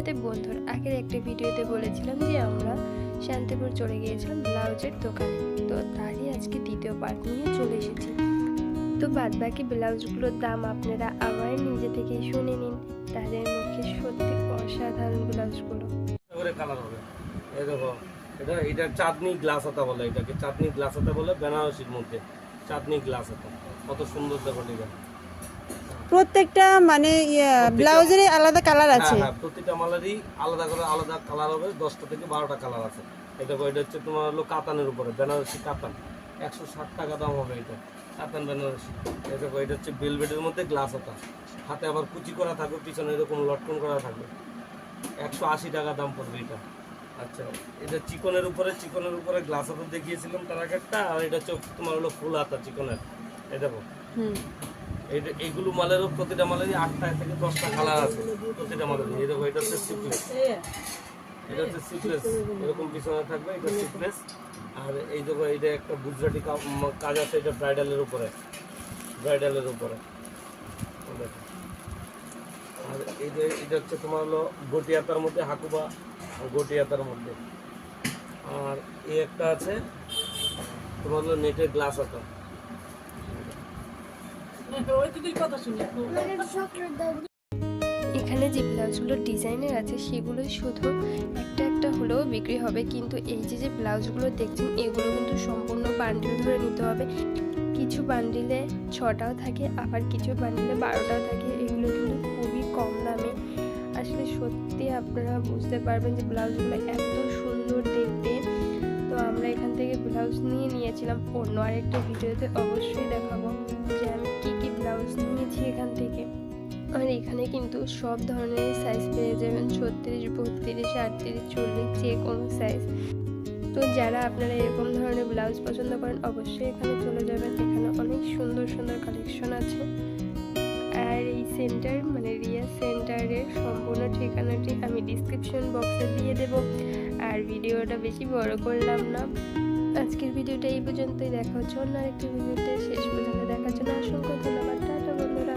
রাতে বন্ধুর আগের একটা ভিডিওতে বলেছিলাম যে আমরা শান্তিপুর চলে গিয়েছিলাম ব্লাউজের দোকানে। তো তারই আজকে দ্বিতীয় পার্ট নিয়ে চলে এসেছি। তো বাদ বাকি ব্লাউজগুলোর দাম আপনারা আবার নিজে থেকে শুনে নিন। তাদের মুখে সত্যি অসাধারণ ব্লাউজগুলো। কালার এটা এটা চাঁদনি গ্লাস হাতা বলে এটাকে। চাঁদনি গ্লাস হাতা বলে বেনারসির মধ্যে। চাঁদনি গ্লাস হাতা কত সুন্দর দেখো ডিজাইন প্রত্যেকটা মানে ব্লাউজের আলাদা কালার আছে। হ্যাঁ হ্যাঁ প্রতিটা মালেরই আলাদা করে আলাদা কালার হবে দশটা থেকে বারোটা কালার আছে। এটা এটা হচ্ছে তোমার হলো কাতানের উপরে বেনারসি কাতান। একশো ষাট টাকা দাম হবে এটা কাতান বেনারসি। এটা এটা হচ্ছে বেলভেটের মধ্যে গ্লাস হাতা হাতে আবার কুচি করা থাকবে পিছনে এরকম লটকন করা থাকবে। একশো আশি টাকা দাম পড়বে এটা। আচ্ছা এটা চিকনের উপরে চিকনের উপরে গ্লাস হাতা দেখিয়েছিলাম তার আগে একটা আর এটা হচ্ছে তোমার হলো ফুল আতা চিকনের। এই দেখো। হুম। এইগুলো মালেরও প্রতিটা মালেরই আটটা থেকে দশটা কালার আছে। প্রতিটা মালেরই। দেখো, এটা হচ্ছে সিপ্লেস এটা হচ্ছে সিপ্লেস এরকম পিছনে থাকবে, এটা সিপ্লেস আর এই দেখো এইটা একটা গুজরাটি কাজ আছে, এটা ব্রাইডালের উপরে। ব্রাইডালের উপরে। আর এই যে, এটা হচ্ছে তোমার হলো গটিয়াতার মধ্যে, হাকুবা গটিয়াতার মধ্যে। আর এই একটা আছে, তোমার হলো নেটের গ্লাস আছে এখানে যে ব্লাউজগুলো ডিজাইনের আছে সেগুলো শুধু একটা একটা হলেও বিক্রি হবে। কিন্তু এই যে যে ব্লাউজগুলো দেখছেন, এগুলো কিন্তু সম্পূর্ণ বান্ডিল ধরে নিতে হবে। কিছু বান্ডিলে ছটাও থাকে, আবার কিছু বান্ডিলে বারোটাও থাকে। এগুলো কিন্তু খুবই কম দামে। আসলে সত্যি আপনারা বুঝতে পারবেন যে ব্লাউজগুলো এত সুন্দর দেখতে। তো আমরা এখান থেকে ব্লাউজ নিয়ে নিয়েছিলাম। অন্য আরেকটা ভিডিওতে অবশ্যই দেখাবো যে আমি কী কী ব্লাউজ নিয়েছি এখান থেকে। আর এখানে কিন্তু সব ধরনের সাইজ পেয়ে যাবেন, ছত্রিশ, বত্রিশ, আটত্রিশ, চল্লিশ যে কোনো সাইজ তো যারা আপনারা এরকম ধরনের ব্লাউজ পছন্দ করেন, অবশ্যই এখানে চলে যাবেন। এখানে অনেক সুন্দর সুন্দর কালেকশন আছে। আর এই সেন্টার মানে রিয়া সেন্টারের সম্পূর্ণ ঠিকানাটি আমি ডিসক্রিপশন বক্সে দিয়ে দেব। আর ভিডিওটা বেশি বড় করলাম না। আজকের ভিডিওটা এই পর্যন্তই। দেখা হচ্ছে অন্য আরেকটি ভিডিওতে। শেষ পর্যন্ত দেখার জন্য অসংখ্য ধন্যবাদ। টাটা বন্ধুরা।